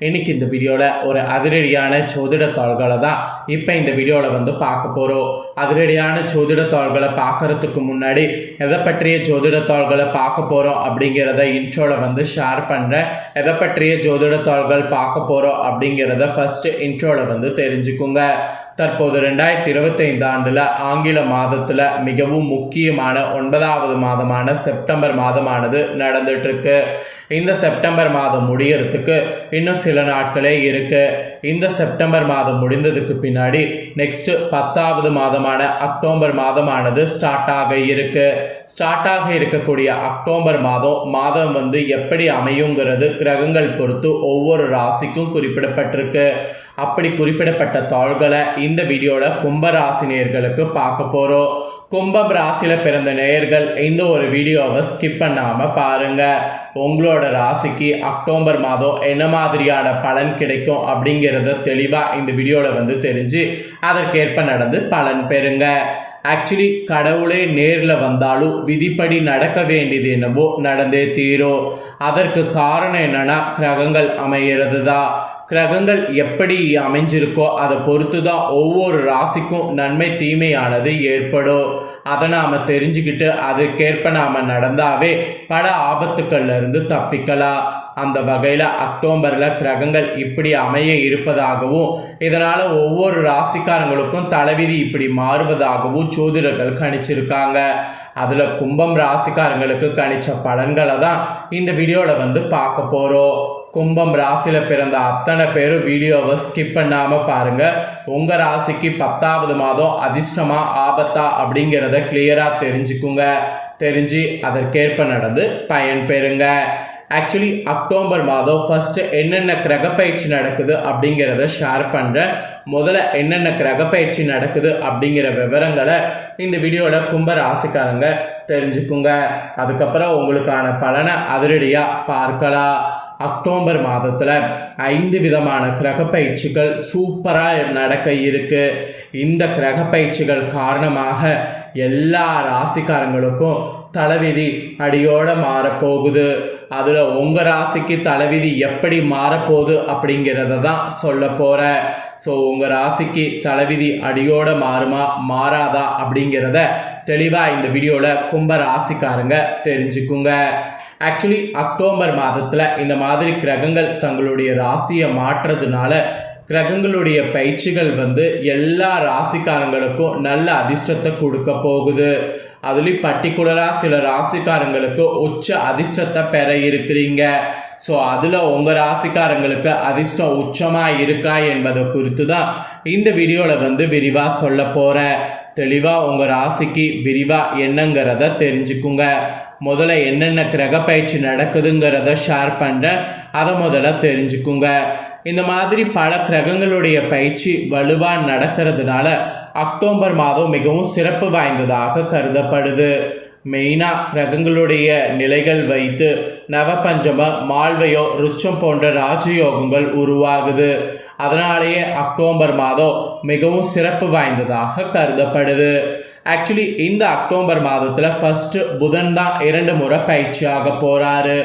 இன்னைக்கு இந்த வீடியோவில் ஒரு அதிரடியான சோதிடத்தாள்களை தாள்களை தான் இப்போ இந்த வீடியோவில் வந்து பார்க்க போகிறோம் அதிரடியான சோதிடத்தாள்களை தாள்களை பார்க்கறதுக்கு முன்னாடி எதை பற்றிய ஜோதிட தாள்களை பார்க்க போகிறோம் அப்படிங்கிறத இன்ட்ரோவில் வந்து ஷேர் பண்ணுறேன் எதை பற்றிய ஜோதிட தாள்கள் பார்க்க போகிறோம் அப்படிங்கிறத ஃபஸ்ட்டு இன்ட்ரோவில் வந்து தெரிஞ்சுக்குங்க. தற்போது ரெண்டாயிரத்தி இருபத்தைந்து ஆண்டில் ஆங்கில மாதத்தில் மிகவும் முக்கியமான ஒன்பதாவது மாதமான செப்டம்பர் மாதமானது நடந்துட்டுருக்கு இந்த செப்டம்பர் மாதம் முடியறதுக்கு இன்னும் சில நாட்களே இருக்கு. இந்த செப்டம்பர் மாதம் முடிந்ததுக்கு பின்னாடி நெக்ஸ்ட்டு பத்தாவது மாதமான அக்டோபர் மாதமானது ஸ்டார்ட் ஆக இருக்கு. ஸ்டார்ட் ஆக இருக்கக்கூடிய அக்டோபர் மாதம் மாதம் வந்து எப்படி அமையுங்கிறது கிரகங்கள் பொறுத்து ஒவ்வொரு ராசிக்கும் குறிப்பிடப்பட்டிருக்கு. அப்படி குறிப்பிடப்பட்ட தாள்களை இந்த வீடியோவில் கும்பராசினியர்களுக்கு பார்க்க போகிறோம் கும்பம் ராசியில் பிறந்த நேயர்கள் இந்த ஒரு வீடியோவை ஸ்கிப் பண்ணாமல் பாருங்கள் உங்களோட ராசிக்கு அக்டோபர் மாதம் என்ன மாதிரியான பலன் கிடைக்கும் அப்படிங்கிறத தெளிவாக இந்த வீடியோவில் வந்து தெரிஞ்சு அதற்கேற்ப நடந்து பலன் பெறுங்க. ஆக்சுவலி கடவுளே நேரில் வந்தாலும் விதிப்படி நடக்க வேண்டியது என்னவோ நடந்தே தீரும் அதற்கு காரணம் என்னன்னா கிரகங்கள் அமைகிறது தான் கிரகங்கள் எப்படி அமைஞ்சிருக்கோ அதை பொறுத்து தான் ஒவ்வொரு ராசிக்கும் நன்மை தீமையானது ஏற்படும் அதை நாம் தெரிஞ்சுக்கிட்டு அதுக்கேற்ப நாம் நடந்தாவே பல ஆபத்துக்கள்லேருந்து தப்பிக்கலாம். அந்த வகையில் அக்டோபரில் கிரகங்கள் இப்படி அமைய இருப்பதாகவும் இதனால் ஒவ்வொரு ராசிக்காரங்களுக்கும் தலைவிதி இப்படி மாறுவதாகவும் ஜோதிடர்கள் கணிச்சிருக்காங்க. அதில் கும்பம் ராசிக்காரங்களுக்கு கணிச்ச பலன்களை தான் இந்த வீடியோவில் வந்து பார்க்க போகிறோம் கும்பம் ராசியில் பிறந்த அத்தனை பேரும் வீடியோவை ஸ்கிப் பண்ணாமல் பாருங்கள் உங்கள் ராசிக்கு பத்தாவது மாதம் அதிர்ஷ்டமாக ஆபத்தா அப்படிங்கிறத கிளியராக தெரிஞ்சுக்குங்க. தெரிஞ்சு அதற்கேற்ப நடந்து பயன் பெறுங்க. ஆக்சுவலி அக்டோபர் மாதம் ஃபஸ்ட்டு என்னென்ன கிரகப்பயிற்சி நடக்குது அப்படிங்கிறத ஷேர் பண்ணுறேன் முதல்ல என்னென்ன கிரகப்பயிற்சி நடக்குது அப்படிங்கிற விவரங்களை இந்த வீடியோவில் கும்ப ராசிக்காரங்க தெரிஞ்சுக்குங்க. அதுக்கப்புறம் உங்களுக்கான பலனை அதிரடியாக பார்க்கலாம். அக்டோபர் மாதத்தில் ஐந்து விதமான கிரகப்பயிற்சிகள் சூப்பராக நடக்க இருக்குது இந்த கிரகப்பயிற்சிகள் காரணமாக எல்லா ராசிக்காரங்களுக்கும் தலைவிதி அடியோடு மாறப்போகுது. அதில் உங்கள் ராசிக்கு தலைவிதி எப்படி மாறப்போகுது அப்படிங்கிறத தான் சொல்ல போகிற ஸோ உங்கள் ராசிக்கு தலைவிதி அடியோட மாறுமா மாறாதா அப்படிங்கிறத தெளிவாக இந்த வீடியோவில் கும்ப ராசிக்காரங்க தெரிஞ்சுக்குங்க. ஆக்சுவலி அக்டோபர் மாதத்தில் இந்த மாதிரி கிரகங்கள் தங்களுடைய ராசியை மாற்றுறதுனால கிரகங்களுடைய பயிற்சிகள் வந்து எல்லா ராசிக்காரங்களுக்கும் நல்ல அதிர்ஷ்டத்தை கொடுக்க போகுது. அதுலேயும் பர்டிகுலராக சில ராசிக்காரங்களுக்கு உச்ச அதிர்ஷ்டத்தை பெற இருக்கிறீங்க. ஸோ அதில் உங்கள் ராசிக்காரங்களுக்கு அதிர்ஷ்டம் உச்சமாக இருக்கா என்பதை குறித்து தான் இந்த வீடியோவில் வந்து விரிவாக சொல்ல போகிறேன் தெளிவாக உங்கள் ராசிக்கு விரிவாக என்னங்கிறத தெரிஞ்சுக்குங்க. முதல்ல என்னென்ன கிரக பயிற்சி நடக்குதுங்கிறத ஷேர் பண்ணுறேன் அதை முதல்ல தெரிஞ்சுக்குங்க. இந்த மாதிரி பல கிரகங்களுடைய பயிற்சி வலுவாக நடக்கிறதுனால அக்டோபர் மாதம் மிகவும் சிறப்பு வாய்ந்ததாக கருதப்படுது. மெயினாக கிரகங்களுடைய நிலைகள் வைத்து நவபஞ்சம மால்வையோ ருச்சம் போன்ற ராஜயோகங்கள் உருவாகுது. அதனாலேயே அக்டோபர் மாதம் மிகவும் சிறப்பு வாய்ந்ததாக கருதப்படுது. ஆக்சுவலி இந்த அக்டோபர் மாதத்தில் ஃபஸ்ட்டு புதன் தான் இரண்டு முறை பயிற்சியாக போகிறாரு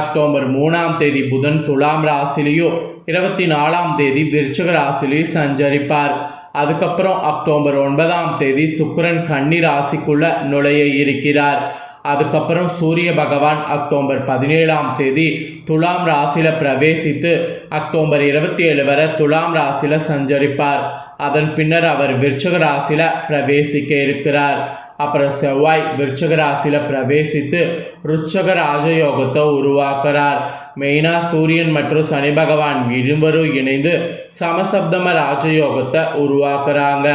அக்டோபர் மூணாம் தேதி புதன் துலாம் ராசிலையும் இருபத்தி நாலாம் தேதி விருச்சக ராசிலையும் சஞ்சரிப்பார். அதுக்கப்புறம் அக்டோபர் ஒன்பதாம் தேதி சுக்கிரன் கன்னி ராசிக்குள்ள நுழைய இருக்கிறார். அதுக்கப்புறம் சூரிய பகவான் அக்டோபர் பதினேழாம் தேதி துலாம் ராசியில் பிரவேசித்து அக்டோபர் இருபத்தி ஏழு வரை துலாம் ராசியில் சஞ்சரிப்பார். அதன் பின்னர் அவர் விருச்சக ராசியில் பிரவேசிக்க இருக்கிறார். அப்புறம் செவ்வாய் விருச்சக ராசியில் பிரவேசித்து ருச்சக ராஜயோகத்தை உருவாக்குறார். மெயினாக சூரியன் மற்றும் சனி பகவான் இருவரும் இணைந்து சமசப்தம ராஜயோகத்தை உருவாக்குறாங்க.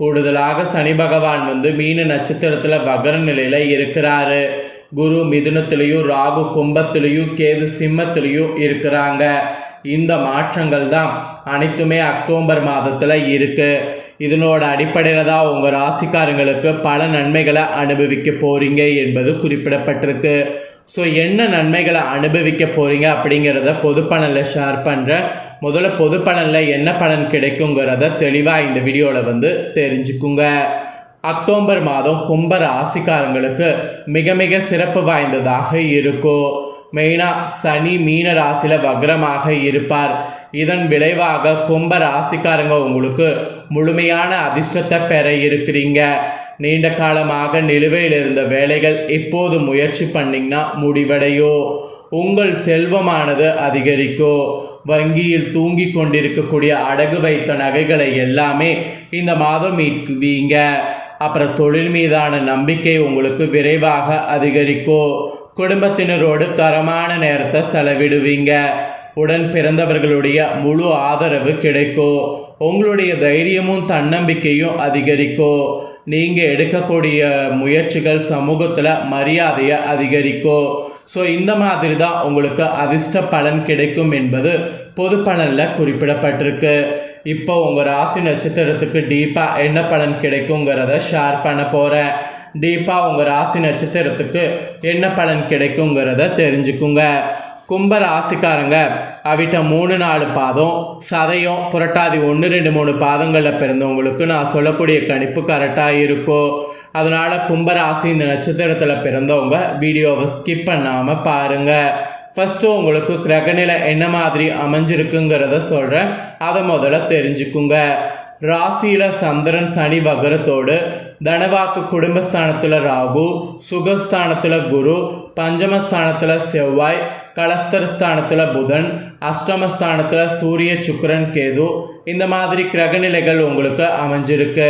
கூடுதலாக சனி பகவான் வந்து மீன நட்சத்திரத்தில் வகர நிலையில் இருக்கிறாரு. குரு மிதுனத்திலையும் ராகு கும்பத்திலையும் கேது சிம்மத்திலையும் இருக்கிறாங்க. இந்த மாற்றங்கள் தான் அனைத்துமே அக்டோபர் மாதத்தில் இருக்குது இதனோட அடிப்படையில் தான் உங்கள் ராசிக்காரங்களுக்கு பல நன்மைகளை அனுபவிக்க போகிறீங்க என்பது குறிப்பிடப்பட்டிருக்கு. ஸோ என்ன நன்மைகளை அனுபவிக்க போகிறீங்க அப்படிங்கிறத பொது பலனில் ஷேர் பண்ணுறேன் முதல்ல பொது பலனில் என்ன பலன் கிடைக்குங்கிறத தெளிவாக இந்த வீடியோவில் வந்து தெரிஞ்சுக்குங்க. அக்டோபர் மாதம் கும்ப ராசிக்காரங்களுக்கு மிக மிக சிறப்பு வாய்ந்ததாக இருக்கும். மெயினாக சனி மீன ராசியில் வக்ரமாக இருப்பார். இதன் விளைவாக கும்ப ராசிக்காரங்க உங்களுக்கு முழுமையான அதிர்ஷ்டத்தை பெற இருக்கிறீங்க. நீண்ட காலமாக நிலுவையில் இருந்த வேலைகள் இப்போது முயற்சி பண்ணிங்கன்னா முடிவடையோ? உங்கள் செல்வமானது அதிகரிக்கோ? வங்கியில் தூங்கி கொண்டிருக்கக்கூடிய அடகு வைத்த நகைகளை எல்லாமே இந்த மாதம் மீட்குவீங்க அப்புறம் தொழில் மீதான நம்பிக்கை உங்களுக்கு விரைவாக அதிகரிக்கும் குடும்பத்தினரோடு தரமான நேரத்தை செலவிடுவீங்க. உடன் பிறந்தவர்களுடைய முழு ஆதரவு கிடைக்கும் உங்களுடைய தைரியமும் தன்னம்பிக்கையும் அதிகரிக்கும் நீங்கள் எடுக்கக்கூடிய முயற்சிகள் சமூகத்தில் மரியாதையை அதிகரிக்கும் ஸோ இந்த மாதிரி தான் உங்களுக்கு அதிர்ஷ்ட பலன் கிடைக்கும் என்பது பொது பலனில் குறிப்பிடப்பட்டிருக்கு. இப்போ உங்கள் ராசி நட்சத்திரத்துக்கு டீப்பாக என்ன பலன் கிடைக்குங்கிறத ஷேர் பண்ண போகிறேன் டீப்பாக உங்கள் ராசி நட்சத்திரத்துக்கு என்ன பலன் கிடைக்குங்கிறத தெரிஞ்சுக்குங்க. கும்ப ராசிக்காரங்க அவிட்ட மூணு நாலு பாதம் சதயம் புரட்டாதி ஒன்று ரெண்டு மூணு பாதங்களில் பிறந்தவங்களுக்கு நான் சொல்லக்கூடிய கணிப்பு கரெக்டாக இருக்கும் அதனால் கும்பராசி இந்த நட்சத்திரத்தில் பிறந்தவங்க வீடியோவை ஸ்கிப் பண்ணாமல் பாருங்கள் ஃபஸ்ட்டு உங்களுக்கு கிரகநிலை என்ன மாதிரி அமைஞ்சிருக்குங்கிறத சொல்கிறேன் அதை முதல்ல தெரிஞ்சுக்குங்க. ராசியில் சந்திரன் சனி வகரத்தோடு தனவாக்கு குடும்பஸ்தானத்தில் ராகு சுகஸ்தானத்தில் குரு பஞ்சமஸ்தானத்தில் செவ்வாய் கலஸ்தரஸ்தானத்தில் புதன் அஷ்டமஸ்தானத்தில் சூரிய சுக்கரன் கேது. இந்த மாதிரி கிரகநிலைகள் உங்களுக்கு அமைஞ்சிருக்கு.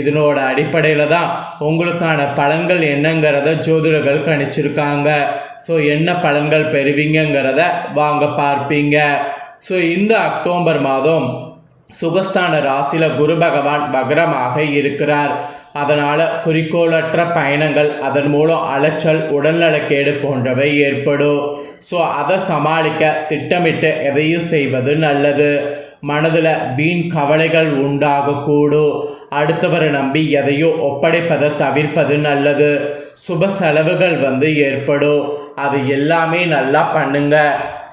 இதனோட அடிப்படையில் தான் உங்களுக்கான பலன்கள் என்னங்கிறத ஜோதிடர்கள் கணிச்சிருக்காங்க. ஸோ என்ன பலன்கள் பெறுவீங்கங்கிறத வாங்க பார்ப்பீங்க. ஸோ இந்த அக்டோபர் மாதம் சுகஸ்தான ராசியில் குரு பகவான் வக்ரமாக இருக்கிறார். அதனால் குறிக்கோளற்ற பயணங்கள் அதன் மூலம் அலைச்சல் உடல்நலக்கேடு போன்றவை ஏற்படும். ஸோ அதை சமாளிக்க திட்டமிட்டு எதையும் செய்வது நல்லது. மனதில் வீண் கவலைகள் உண்டாகக்கூடும் அடுத்தவரை நம்பி எதையோ ஒப்படைப்பதை தவிர்ப்பது நல்லது. சுப செலவுகள் வந்து ஏற்படும். அது எல்லாமே நல்லா பண்ணுங்க.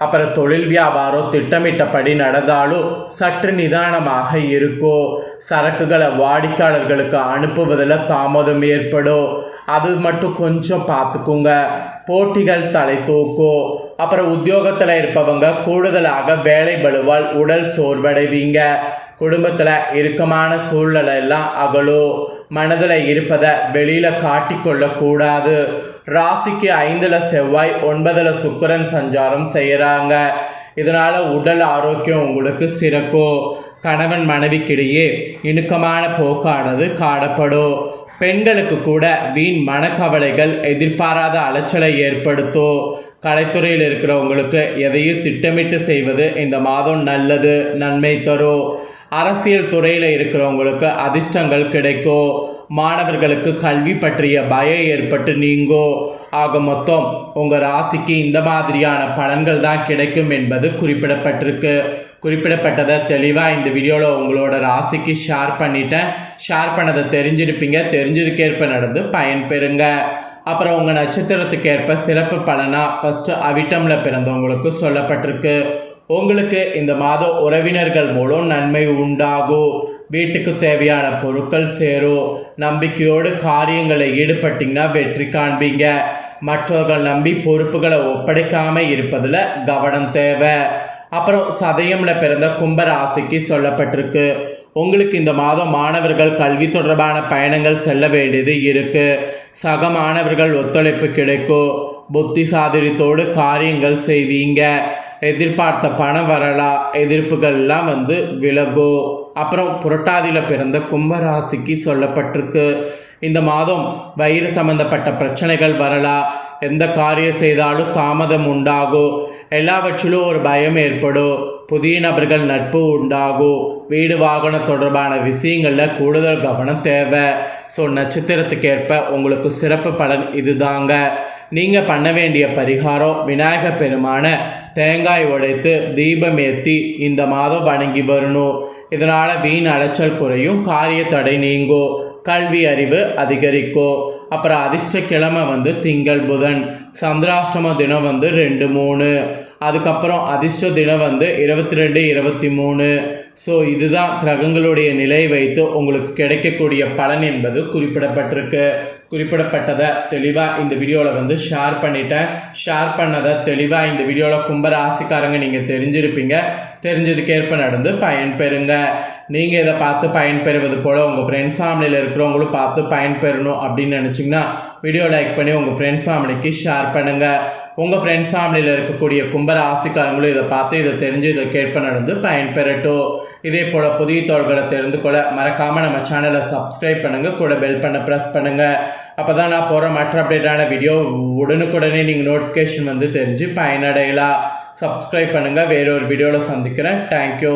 அப்புறம் தொழில் வியாபாரம் திட்டமிட்டபடி நடந்தாலும் சற்று நிதானமாக இருக்கும் சரக்குகளை வாடிக்கையாளர்களுக்கு அனுப்புவதில் தாமதம் ஏற்படும். அது மட்டும் கொஞ்சம் பார்த்துக்குங்க. போட்டிகள் தலை தூக்கும் அப்புறம் உத்தியோகத்தில் இருப்பவங்க கூடுதலாக வேலை பழுவால் உடல் சோர்வடைவீங்க. குடும்பத்தில் இறுக்கமான சூழ்நிலை எல்லாம் அகலும் மனதில் இருப்பதை வெளியில் காட்டிக்கொள்ளக்கூடாது ராசிக்கு ஐந்தில் செவ்வாய் ஒன்பதில் சுக்கரன் சஞ்சாரம் செய்கிறாங்க இதனால் உடல் ஆரோக்கியம் உங்களுக்கு சிறக்கும் கணவன் மனைவிக்கிடையே இணுக்கமான போக்கானது காணப்படும். பெண்களுக்கு கூட வீண் மனக்கவலைகள் எதிர்பாராத அலைச்சலை ஏற்படுத்தும் கலைத்துறையில் இருக்கிறவங்களுக்கு எதையும் திட்டமிட்டு செய்வது இந்த மாதம் நல்லது நன்மை தரும் அரசியல் துறையில் இருக்கிறவங்களுக்கு அதிர்ஷ்டங்கள் கிடைக்கும் மாணவர்களுக்கு கல்வி பற்றிய பயம் ஏற்பட்டு நீங்கோ. ஆக மொத்தம் உங்கள் ராசிக்கு இந்த மாதிரியான பலன்கள் தான் கிடைக்கும் என்பது குறிப்பிடப்பட்டிருக்கு. குறிப்பிடப்பட்டதை தெளிவாக இந்த வீடியோவில் உங்களோட ராசிக்கு ஷேர் பண்ணிட்டேன். ஷேர் பண்ணதை தெரிஞ்சிருப்பீங்க. தெரிஞ்சதுக்கேற்ப நடந்து பயன்பெறுங்க அப்புறம் உங்கள் நட்சத்திரத்துக்கு ஏற்ப சிறப்பு பலனாக ஃபஸ்ட்டு அவிட்டமில் பிறந்தவங்களுக்கு சொல்லப்பட்டிருக்கு. உங்களுக்கு இந்த மாதம் உறவினர்கள் மூலம் நன்மை உண்டாகும். வீட்டுக்கு தேவையான பொருட்கள் சேரும் நம்பிக்கையோடு காரியங்களை ஈடுபட்டிங்கன்னா வெற்றி காண்பீங்க. மற்றவர்கள் நம்பி பொறுப்புகளை ஒப்படைக்காமல் இருப்பதில் கவனம் தேவை. அப்புறம் சதயமில் பிறந்த கும்பராசிக்கு சொல்லப்பட்டிருக்கு. உங்களுக்கு இந்த மாதம் மாணவர்கள் கல்வி தொடர்பான பயணங்கள் செல்ல வேண்டியது இருக்குது சக மாணவர்கள் ஒத்துழைப்பு கிடைக்கும். புத்தி சாதுரியத்தோடு காரியங்கள் செய்வீங்க. எதிர்பார்த்த பணம் வரலாம் எதிர்ப்புகள்லாம் வந்து விலகும் அப்புறம் புரட்டாதியில் பிறந்த கும்பராசிக்கு சொல்லப்பட்டிருக்கு. இந்த மாதம் வயிறு சம்பந்தப்பட்ட பிரச்சனைகள் வரலாம் எந்த காரியம் செய்தாலும் தாமதம் உண்டாகும் எல்லாவற்றிலும் ஒரு பயம் ஏற்படும் புதிய நபர்கள் நட்பு உண்டாகும் வீடு வாகனம் தொடர்பான விஷயங்களில் கூடுதல் கவனம் தேவை. ஸோ நட்சத்திரத்துக்கு ஏற்ப உங்களுக்கு சிறப்பு பலன் இதுதாங்க. நீங்கள் பண்ண வேண்டிய பரிகாரம் விநாயகர் பெருமான தேங்காய் உடைத்து தீபம் ஏற்றி இந்த மாதம் வணங்கி வரணும் இதனால் வீண் அலைச்சல் குறையும் காரிய தடை நீங்கும் கல்வி அறிவு அதிகரிக்கும் அப்புறம் அதிர்ஷ்ட கிழமை வந்து திங்கள் புதன். சந்திராஷ்டம தினம் வந்து ரெண்டு மூணு. அதுக்கப்புறம் அதிர்ஷ்ட தினம் வந்து இருபத்தி ரெண்டு இருபத்தி மூணு. ஸோ இதுதான் கிரகங்களுடைய நிலை வைத்து உங்களுக்கு கிடைக்கக்கூடிய பலன் என்பது குறிப்பிடப்பட்டிருக்கு. குறிப்பிடப்பட்டதை தெளிவாக இந்த வீடியோவில் வந்து ஷேர் பண்ணிட்டேன். ஷேர் பண்ணதை தெளிவாக இந்த வீடியோவில் கும்பராசிக்காரங்க நீங்கள் தெரிஞ்சிருப்பீங்க. தெரிஞ்சதுக்கேற்ப நடந்து பயன்பெறுங்க. நீங்கள் இதை பார்த்து பயன்பெறுவது போல் உங்கள் ஃப்ரெண்ட்ஸ் ஃபேமிலியில் இருக்கிறவங்களும் பார்த்து பயன்பெறணும் அப்படின்னு நினச்சிங்கன்னா வீடியோ லைக் பண்ணி உங்கள் ஃப்ரெண்ட்ஸ் ஃபேமிலிக்கு ஷேர் பண்ணுங்கள் உங்கள் ஃப்ரெண்ட்ஸ் ஃபேமிலியில் இருக்கக்கூடிய கும்பர ஆசிக்காரங்களும் இதை பார்த்து இதை தெரிஞ்சு இதை கேட்ப நடந்து பயன்பெறட்டும். இதே போல் புதிய தோள்களை தெரிந்து கொள்ள மறக்காமல் நம்ம சேனலை சப்ஸ்கிரைப் பண்ணுங்கள் கூட பெல் பண்ண ப்ரெஸ் பண்ணுங்கள் அப்போ தான் நான் போகிற மற்ற அப்டேட்டான வீடியோ உடனுக்குடனே நீங்கள் நோட்டிஃபிகேஷன் வந்து தெரிஞ்சு பயனடையலாம். சப்ஸ்கிரைப் பண்ணுங்கள் வேறொரு வீடியோவில் சந்திக்கிறேன். தேங்க்யூ